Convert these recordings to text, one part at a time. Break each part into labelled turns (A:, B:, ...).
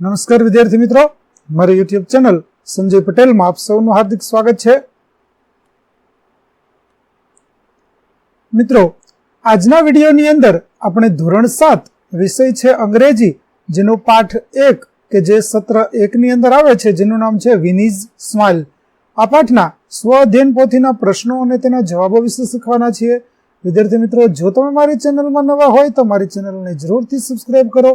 A: નમસ્કાર વિદ્યાર્થી મિત્રો. મારી યુટ્યુબ ચેનલ સંજય પટેલમાં આપ સૌનું હાર્દિક સ્વાગત છે. મિત્રો, આજના વિડીયોની અંદર આપણે ધોરણ સાત વિષય છે અંગ્રેજી, જેનો પાઠ એક કે જે સત્ર એકની અંદર આવે છે, જેનું નામ છે વિનીઝ સ્માઇલ. આ પાઠના સ્વ અધ્યયન પોથીના પ્રશ્નો અને તેના જવાબો વિશે શીખવાના છીએ. વિદ્યાર્થી મિત્રો, જો તમે મારી ચેનલમાં નવા હોય તો મારી ચેનલને જરૂરથી સબસ્ક્રાઇબ કરો.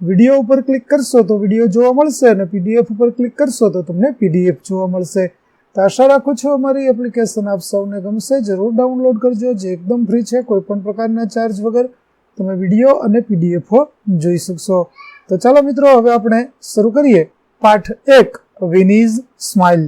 A: વીડિયો ઉપર ક્લિક કરશો તો વીડિયો જોવા મળશે અને પીડીએફ ઉપર ક્લિક કરશો તો તમને પીડીએફ જોવા મળશે. તો આશા રાખું છું અમારી એપ્લિકેશન આપ સૌને ગમશે. જરૂર ડાઉનલોડ કરજો. જે એકદમ ફ્રી છે કોઈ પણ પ્રકારના ચાર્જ વગર તમે વીડિયો અને પીડીએફો જોઈ શકશો. તો ચાલો મિત્રો, હવે આપણે શરૂ કરીએ. પાઠ એક વિનીઝ smile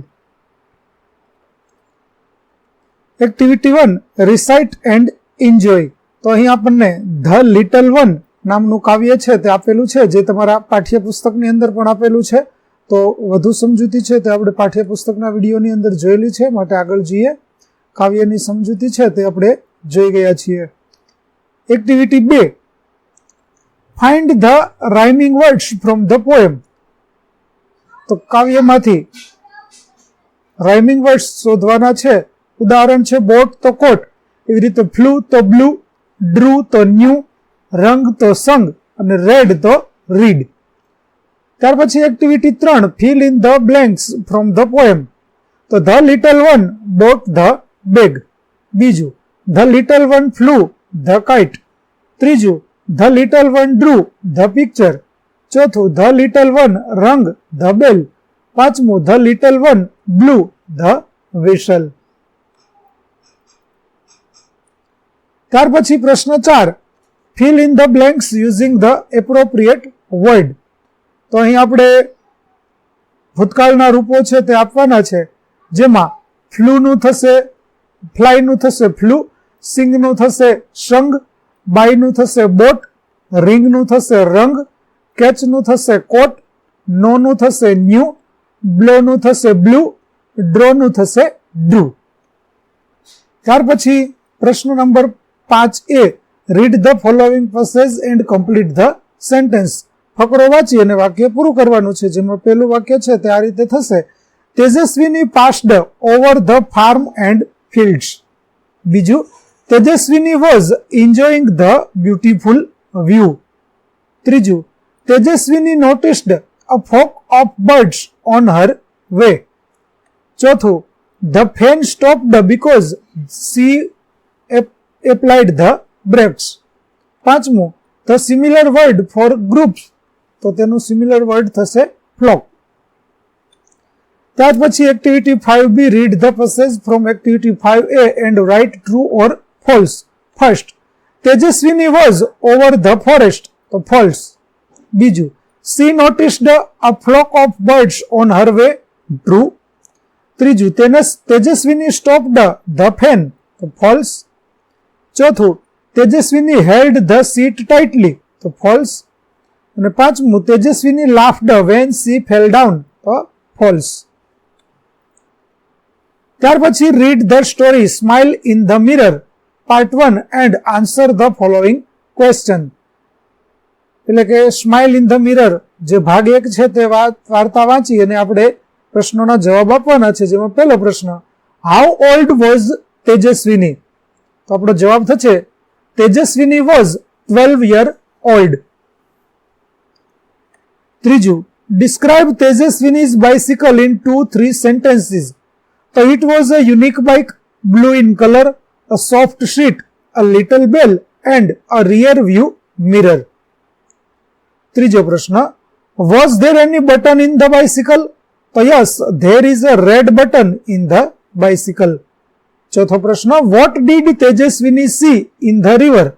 A: activity one recite and enjoy તો અહીં આપણને ધ લિટલ વન નામનું કાવ્ય છે તે આપેલું છે, જે તમારા પાઠ્યપુસ્તકની અંદર પણ આપેલું છે. તો વધુ સમજૂતી છે તે આપણે પાઠ્યપુસ્તકના વિડીયોની અંદર જોયેલી છે, માટે આગળ જઈએ. કાવ્યની સમજૂતી છે તે આપણે જોઈ ગયા છીએ. એક્ટિવિટી બે. Find the rhyming words from the poem તો કાવ્યમાંથી રાઇમિંગ વર્ડ્સ શોધવાના છે. ઉદાહરણ છે, બોટ તો કોટ. એવી રીતે ફ્લુ તો બ્લુ ડ્રુ તો ન્યુ. રંગ તો સંગ અને રેડ તો રીડ ત્યાર પછી એક્ટિવિટી ત્રણ fill in the blanks from the poem તો the little one bought the bag બીજું the little one flew the kite ત્રીજું the little one drew the picture ચોથું the little one rang the bell પાંચમું the little one blew the whistle ત્યાર પછી પ્રશ્ન ચાર fill in the blanks using the appropriate word તો અહીં આપણે ભૂતકાળના રૂપો છે તે આપવાના છે, જેમાં ફ્લૂનું થશે ફ્લાયનું થશે ફ્લુ સિંગનું થશે શંગ બાયનું થશે બોટ રિંગનું થશે રંગ કેચનું થશે કોટ નોનું થશે ન્યુ બ્લોનું થશે બ્લુ ડ્રોનું થશે ડ્રુ ત્યાર પછી પ્રશ્ન નંબર પાંચ A read the following passage and complete the sentence ફકરો વાંચી અને વાક્ય પૂરું કરવાનું છે, જેમાં પહેલું વાક્ય છે તે આ રીતે થશે. Tejaswini passed over the farm and fields બીજું, Tejaswini was enjoying the beautiful view ત્રીજું, Tejaswini noticed a flock of birds on her way ચોથું the fan stopped because she applied the brakes પાંચમું, the similar word for groups. તો તેનું similar word થશે flock ત્યાર પછી activity five B, read the passage from activity five A and write true or false. First, Tejaswini was over the forest. તો false. બીજું, she noticed a flock of birds on her way. True. ત્રીજું તેને Tejaswini stopped the fan. તો false. ચોથું Tejaswini held the seat tightly. તો false. અને પાંચમું, Tejaswini laughed when she fell down. તો ફોલ્સ. ત્યાર પછી read the story, smile in the mirror. Part one and answer the following question. એટલે કે સ્માઇલ ઇન ધ મિરર, જે ભાગ એક છે તે વાર્તા વાંચી અને આપણે પ્રશ્નોના જવાબ આપવાના છે, જેમાં પહેલો પ્રશ્ન હાઉ ઓલ્ડ વોઝ તેજસ્વીની? તો આપણો જવાબ થશે Tejaswini was twelve year old ત્રીજું describe Tejaswini's bicycle in two three sentences તો it was a unique bike blue in colour a soft seat a little bell and a rear view mirror ત્રીજો પ્રશ્ન was there any button in the bicycle તો yes there is a red button in the bicycle ચોથો પ્રશ્ન what did Tejaswini see in the river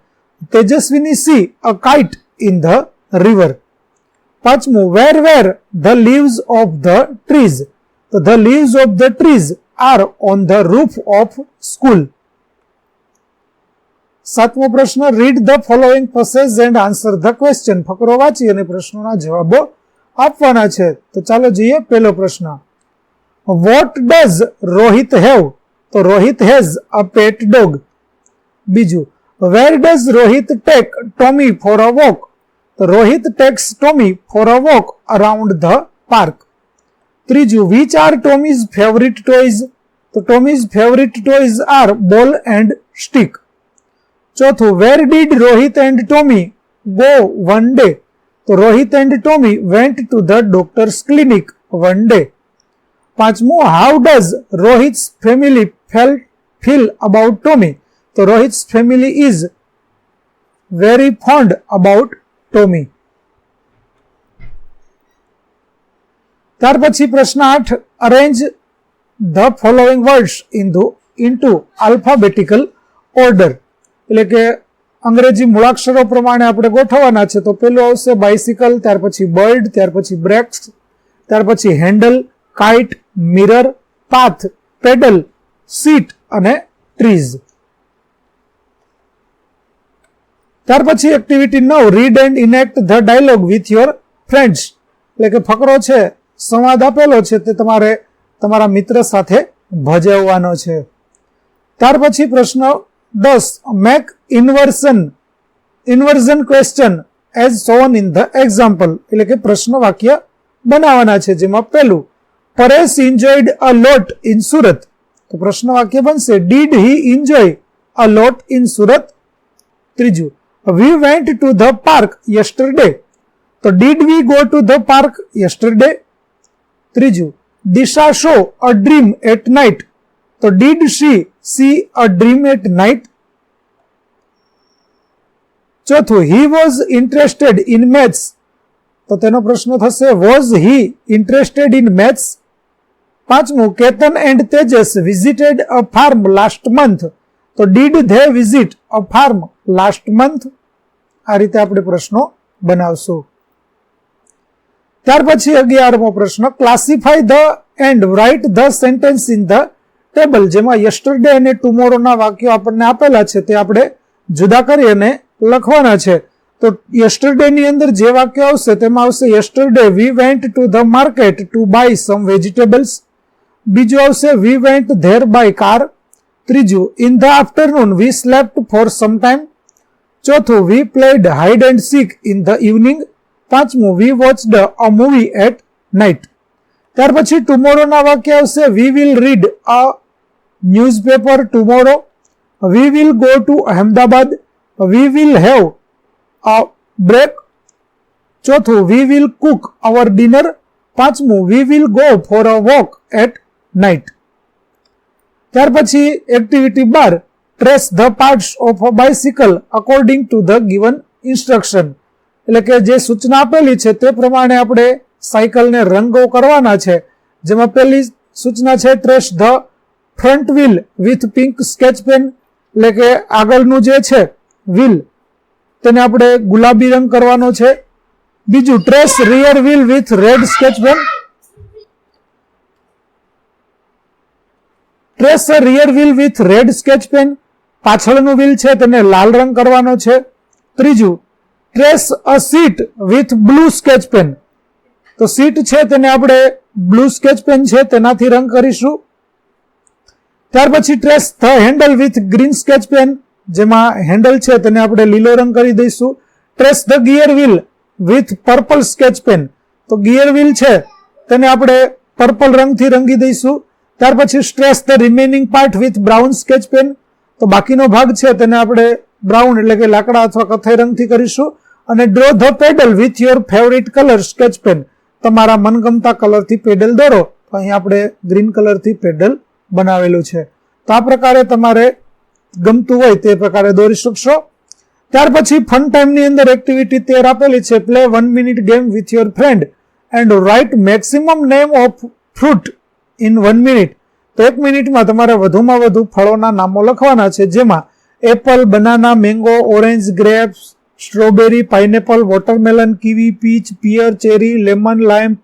A: Tejaswini see a kite in the river પાંચમું where were the leaves of the trees તો the leaves of the trees are on the roof of school સાતમો પ્રશ્ન read the following passage and answer the question ફકરો વાંચી અને પ્રશ્નોના જવાબો આપવાના છે. તો ચાલો જોઈએ, પહેલો પ્રશ્ન. વોટ ડઝ રોહિત હેવ તો Rohit has a pet dog. બીજું, where does Rohit take Tommy for a walk? તો Rohit takes Tommy for a walk around the park. ત્રીજું which are Tommy's favourite toys તો Tommy's favourite toys are ball and stick ચોથું where did Rohit and Tommy go one day તો Rohit and Tommy went to the doctor's clinic one day પાંચમું how does Rohit's family fell feel about Tommy તો Rohit's family is very fond about Tommy ત્યાર પછી પ્રશ્ન આઠ arrange the following words in into alphabetical order એટલે કે, અંગ્રેજી મૂળાક્ષરો પ્રમાણે આપણે ગોઠવવાના છે. તો પેલું આવશે બાઇસિકલ ત્યાર પછી બર્ડ ત્યાર પછી બ્રેક્સ ત્યાર પછી handle kite mirror path pedal seat અને ટ્રીઝ ત્યાર પછી એક્ટિવિટી નવ read and enact the dialogue with your friends એટલે કે ફકરો છે, સંવાદ આપેલો છે, તે તમારે તમારા મિત્ર સાથે ભજવવાનો છે. ત્યાર પછી પ્રશ્ન દસ make inversion inversion question as shown in the example એટલે કે પ્રશ્ન વાક્ય બનાવવાના છે, જેમાં પહેલું Paresh enjoyed a lot in Surat તો પ્રશ્ન વાક્ય બનશે did he enjoy a lot in Surat ત્રીજું we went to the park yesterday તો did we go to the park yesterday ત્રીજું Disha saw a dream at night તો did she see a dream at night ચોથું he was interested in maths તો તેનો પ્રશ્ન થશે was he interested in maths પાંચમું, Ketan and Tejas visited a farm last month તો did they visit a farm last month આ રીતે આપણે પ્રશ્નો બનાવશું. ત્યાર પછી અગિયારમો પ્રશ્ન classify the and write the sentence in the table જેમાં યસ્ટરડે અને ટુમોરોના વાક્યો આપણને આપેલા છે તે આપણે જુદા કરી અને લખવાના છે. તો યસ્ટરડે ની અંદર જે વાક્ય આવશે તેમાં આવશે yesterday we went to the market to buy some vegetables બીજું આવશે we went there by car ત્રીજું in the afternoon we slept for some time ચોથું we played hide and seek in the evening પાંચમું we watched a movie at night ત્યાર પછી ટુમોરોના વાક્ય આવશે we will read a newspaper tomorrow we will go to Ahmedabad we will have a break ચોથું we will cook our dinner પાંચમું we will go for a walk at night ત્યાર પછી activity bar. Trace the parts of a bicycle according to the given instruction એટલે કે જે સૂચના આપેલી છે તે પ્રમાણે આપણે સાયકલને રંગો કરવાના છે. જેમાં પહેલી સૂચના છે trace the front wheel with pink sketch pen એટલે કે આગળનું જે છે વ્હીલ તેને આપણે ગુલાબી રંગ કરવાનો છે. બીજું trace rear wheel with red sketch pen trace rear wheel with red sketch pen. પાછળનું વ્હીલ છે તેને લાલ રંગ કરવાનો છે. ત્રીજું trace a seat with blue sketch pen. તો સીટ છે તેને આપણે બ્લુ સ્કેચ પેન છે તેનાથી રંગ કરીશું. ત્યાર પછી trace the handle with green sketch pen, જેમાં હેન્ડલ છે તેને આપણે લીલો રંગ કરી દઈશું. Trace the gear wheel with purple sketch pen. તો ગિયર વ્હીલ છે તેને આપણે પર્પલ રંગથી રંગી દઈશું. ત્યાર પછી trace the remaining part with brown sketch pen તો બાકીનો ભાગ છે તેને આપણે બ્રાઉન એટલે કે લાકડા અથવા કથાઈ રંગથી કરીશું. અને draw the pedal with your favourite colour sketch pen તમારા મનગમતા કલરથી પેડલ દોરો. તો અહીં આપણે ગ્રીન કલરથી પેડલ બનાવેલું છે. તો આ પ્રકારે તમારે ગમતું હોય તે પ્રકારે દોરી શકશો. ત્યાર પછી ફન ટાઈમની અંદર એક્ટિવિટી તેર આપેલી છે. Play one minute game with your friend and write maximum name of fruit in one minute તો એક મિનિટમાં તમારે વધુમાં વધુ ફળોના નામો લખવાના છે, જેમાં apple, banana, mango, orange grapes, strawberry, pineapple, watermelon, kiwi, peach, pear, cherry, lemon, lime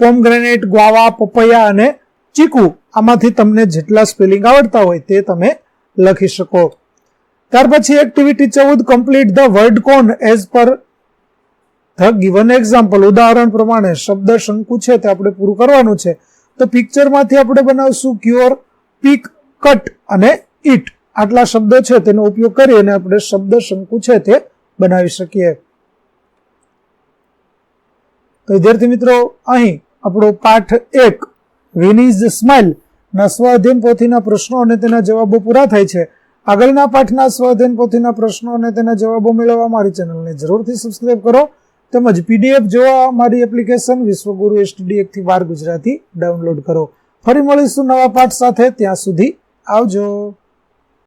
A: pomegranate, guava, papaya અને ચીકુ. આમાંથી તમને જેટલા સ્પેલિંગ આવડતા હોય તે તમે લખી શકો. ત્યાર પછી એક્ટિવિટી ચૌદ complete the word cone as per the given example ઉદાહરણ પ્રમાણે શબ્દ શંકુ છે તે આપણે પૂરું કરવાનું છે. તો પિક્ચરમાંથી આપણે બનાવશું ક્યોર પીક કટ અને ઇટ આટલા શબ્દો છે, તેનો ઉપયોગ કરી અને આપણે શબ્દ શંકુ છે તે બનાવી શકીએ. તો વિદ્યાર્થી મિત્રો, અહીં આપણો પાઠ એક, વિનીઝ સ્માઇલ ના સ્વાધ્યન પોથીના પ્રશ્નો અને તેના જવાબો પૂરા થાય છે. આગળના પાઠના સ્વાધ્યન પોથીના પ્રશ્નો અને તેના જવાબો મેળવવા મારી ચેનલને જરૂરથી સબસ્ક્રાઇબ કરો. તેમજ પીડીએફ જોવા મારી એપ્લિકેશન વિશ્વગુરુ એસટીડી એકથી બાર ગુજરાતી ડાઉનલોડ કરો. ફરી મળીશું નવા પાઠ સાથે. ત્યાં સુધી આવજો.